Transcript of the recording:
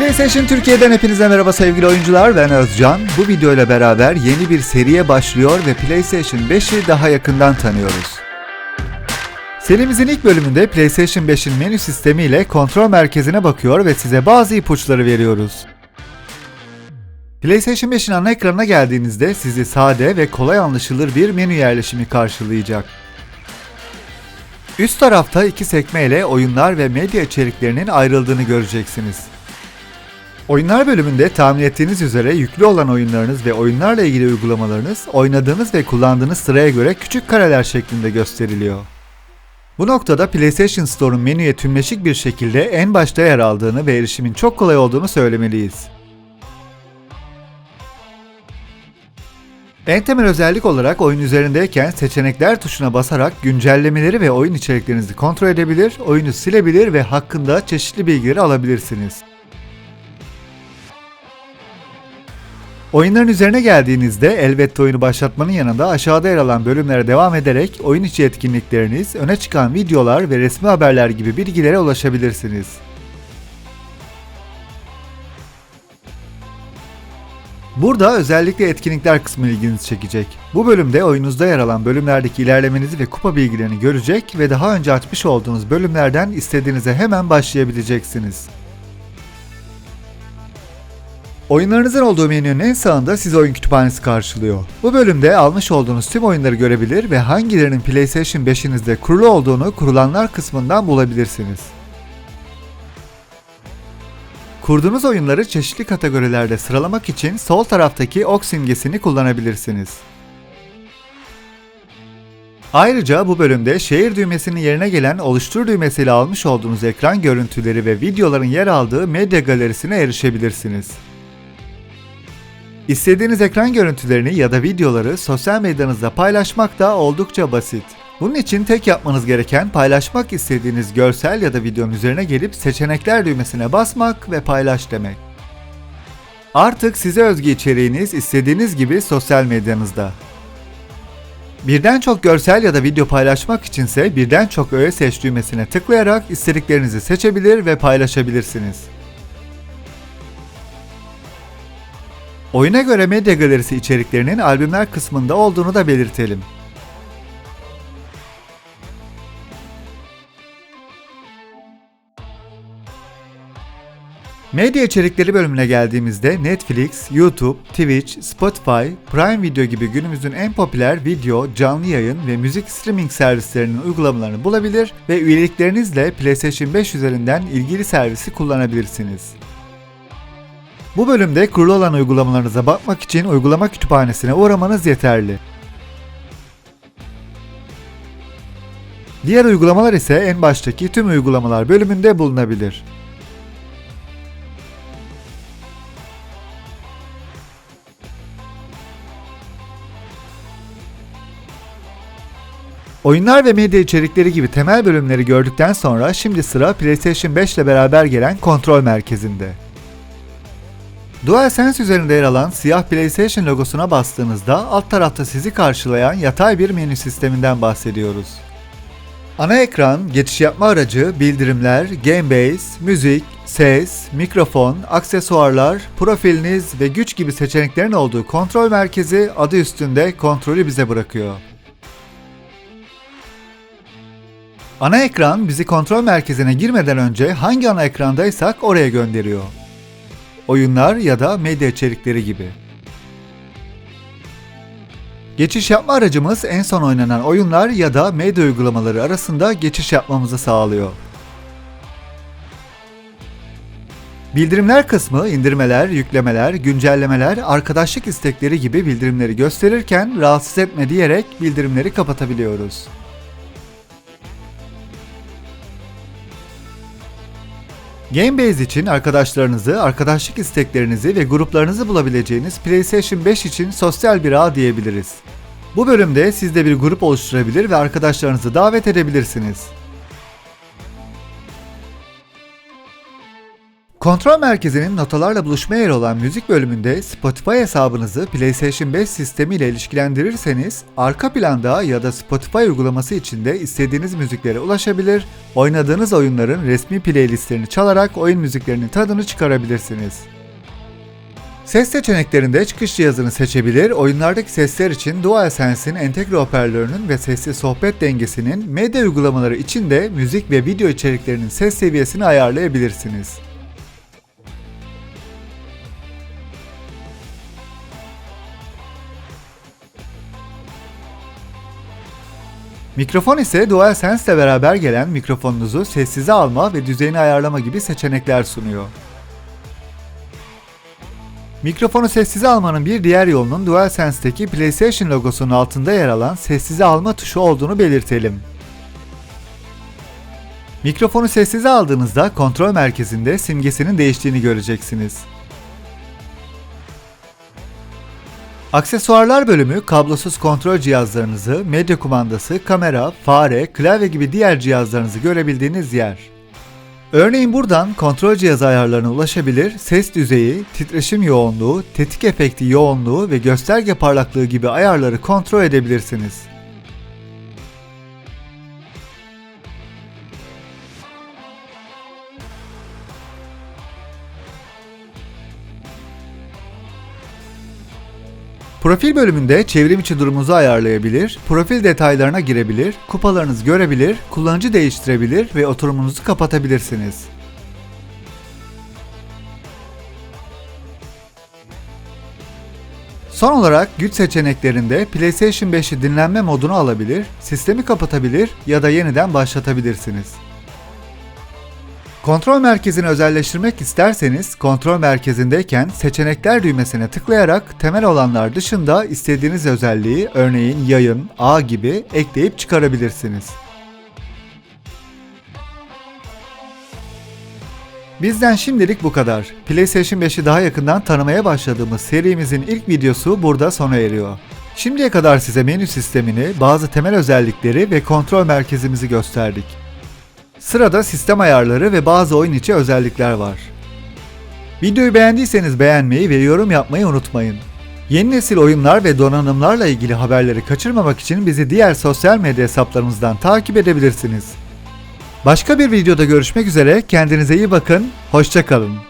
PlayStation Türkiye'den hepinize merhaba sevgili oyuncular ben Özcan. Bu video ile beraber yeni bir seriye başlıyor ve PlayStation 5'i daha yakından tanıyoruz. Serimizin ilk bölümünde PlayStation 5'in menü sistemi ile kontrol merkezine bakıyor ve size bazı ipuçları veriyoruz. PlayStation 5'in ana ekranına geldiğinizde sizi sade ve kolay anlaşılır bir menü yerleşimi karşılayacak. Üst tarafta iki sekme ile oyunlar ve medya içeriklerinin ayrıldığını göreceksiniz. Oyunlar bölümünde tahmin ettiğiniz üzere yüklü olan oyunlarınız ve oyunlarla ilgili uygulamalarınız oynadığınız ve kullandığınız sıraya göre küçük kareler şeklinde gösteriliyor. Bu noktada PlayStation Store'un menüye tümleşik bir şekilde en başta yer aldığını ve erişimin çok kolay olduğunu söylemeliyiz. En temel özellik olarak oyun üzerindeyken seçenekler tuşuna basarak güncellemeleri ve oyun içeriklerinizi kontrol edebilir, oyunu silebilir ve hakkında çeşitli bilgileri alabilirsiniz. Oyunların üzerine geldiğinizde elbette oyunu başlatmanın yanında aşağıda yer alan bölümlere devam ederek oyun içi etkinlikleriniz, öne çıkan videolar ve resmi haberler gibi bilgilere ulaşabilirsiniz. Burada özellikle etkinlikler kısmı ilginizi çekecek. Bu bölümde oyununuzda yer alan bölümlerdeki ilerlemenizi ve kupa bilgilerini görecek ve daha önce açmış olduğunuz bölümlerden istediğinize hemen başlayabileceksiniz. Oyunlarınızın olduğu menünün en sağında sizi oyun kütüphanesi karşılıyor. Bu bölümde almış olduğunuz tüm oyunları görebilir ve hangilerinin PlayStation 5'inizde kurulu olduğunu kurulanlar kısmından bulabilirsiniz. Kurduğunuz oyunları çeşitli kategorilerde sıralamak için sol taraftaki ok simgesini kullanabilirsiniz. Ayrıca bu bölümde şehir düğmesinin yerine gelen oluştur düğmesiyle almış olduğunuz ekran görüntüleri ve videoların yer aldığı medya galerisine erişebilirsiniz. İstediğiniz ekran görüntülerini ya da videoları sosyal medyanızda paylaşmak da oldukça basit. Bunun için tek yapmanız gereken paylaşmak istediğiniz görsel ya da videonun üzerine gelip seçenekler düğmesine basmak ve paylaş demek. Artık size özgü içeriğiniz istediğiniz gibi sosyal medyanızda. Birden çok görsel ya da video paylaşmak içinse birden çok öğe seç düğmesine tıklayarak istediklerinizi seçebilir ve paylaşabilirsiniz. Oyuna göre medya galerisi içeriklerinin albümler kısmında olduğunu da belirtelim. Medya içerikleri bölümüne geldiğimizde Netflix, YouTube, Twitch, Spotify, Prime Video gibi günümüzün en popüler video, canlı yayın ve müzik streaming servislerinin uygulamalarını bulabilir ve üyeliklerinizle PlayStation 5 üzerinden ilgili servisi kullanabilirsiniz. Bu bölümde kurulu olan uygulamalarınıza bakmak için uygulama kütüphanesine uğramanız yeterli. Diğer uygulamalar ise en baştaki tüm uygulamalar bölümünde bulunabilir. Oyunlar ve medya içerikleri gibi temel bölümleri gördükten sonra şimdi sıra PlayStation 5 ile beraber gelen kontrol merkezinde. DualSense üzerinde yer alan siyah PlayStation logosuna bastığınızda alt tarafta sizi karşılayan yatay bir menü sisteminden bahsediyoruz. Ana ekran, geçiş yapma aracı, bildirimler, Gamebase, müzik, ses, mikrofon, aksesuarlar, profiliniz ve güç gibi seçeneklerin olduğu kontrol merkezi adı üstünde kontrolü bize bırakıyor. Ana ekran bizi kontrol merkezine girmeden önce hangi ana ekrandaysak oraya gönderiyor. Oyunlar ya da medya içerikleri gibi. Geçiş yapma aracımız en son oynanan oyunlar ya da medya uygulamaları arasında geçiş yapmamızı sağlıyor. Bildirimler kısmı indirmeler, yüklemeler, güncellemeler, arkadaşlık istekleri gibi bildirimleri gösterirken rahatsız etme diyerek bildirimleri kapatabiliyoruz. Gamebase için arkadaşlarınızı, arkadaşlık isteklerinizi ve gruplarınızı bulabileceğiniz PlayStation 5 için sosyal bir ağ diyebiliriz. Bu bölümde siz de bir grup oluşturabilir ve arkadaşlarınızı davet edebilirsiniz. Kontrol merkezinin notalarla buluşma yeri olan müzik bölümünde Spotify hesabınızı PlayStation 5 sistemiyle ilişkilendirirseniz arka planda ya da Spotify uygulaması içinde istediğiniz müziklere ulaşabilir, oynadığınız oyunların resmi playlistlerini çalarak oyun müziklerinin tadını çıkarabilirsiniz. Ses seçeneklerinde çıkış cihazını seçebilir, oyunlardaki sesler için DualSense'in entegre hoparlörünün ve sesli sohbet dengesinin medya uygulamaları için de müzik ve video içeriklerinin ses seviyesini ayarlayabilirsiniz. Mikrofon ise DualSense ile beraber gelen mikrofonunuzu sessize alma ve düzeyini ayarlama gibi seçenekler sunuyor. Mikrofonu sessize almanın bir diğer yolunun DualSense'deki PlayStation logosunun altında yer alan sessize alma tuşu olduğunu belirtelim. Mikrofonu sessize aldığınızda kontrol merkezinde simgesinin değiştiğini göreceksiniz. Aksesuarlar bölümü kablosuz kontrol cihazlarınızı, medya kumandası, kamera, fare, klavye gibi diğer cihazlarınızı görebildiğiniz yer. Örneğin buradan kontrol cihazı ayarlarına ulaşabilir, ses düzeyi, titreşim yoğunluğu, tetik efekti yoğunluğu ve gösterge parlaklığı gibi ayarları kontrol edebilirsiniz. Profil bölümünde çevrim içi durumunuzu ayarlayabilir, profil detaylarına girebilir, kupalarınızı görebilir, kullanıcı değiştirebilir ve oturumunuzu kapatabilirsiniz. Son olarak güç seçeneklerinde PlayStation 5'i dinlenme modunu alabilir, sistemi kapatabilir ya da yeniden başlatabilirsiniz. Kontrol merkezini özelleştirmek isterseniz kontrol merkezindeyken seçenekler düğmesine tıklayarak temel olanlar dışında istediğiniz özelliği örneğin yayın, ağ gibi ekleyip çıkarabilirsiniz. Bizden şimdilik bu kadar. PlayStation 5'i daha yakından tanımaya başladığımız serimizin ilk videosu burada sona eriyor. Şimdiye kadar size menü sistemini, bazı temel özellikleri ve kontrol merkezimizi gösterdik. Sırada sistem ayarları ve bazı oyun içi özellikler var. Videoyu beğendiyseniz beğenmeyi ve yorum yapmayı unutmayın. Yeni nesil oyunlar ve donanımlarla ilgili haberleri kaçırmamak için bizi diğer sosyal medya hesaplarımızdan takip edebilirsiniz. Başka bir videoda görüşmek üzere, kendinize iyi bakın, hoşçakalın.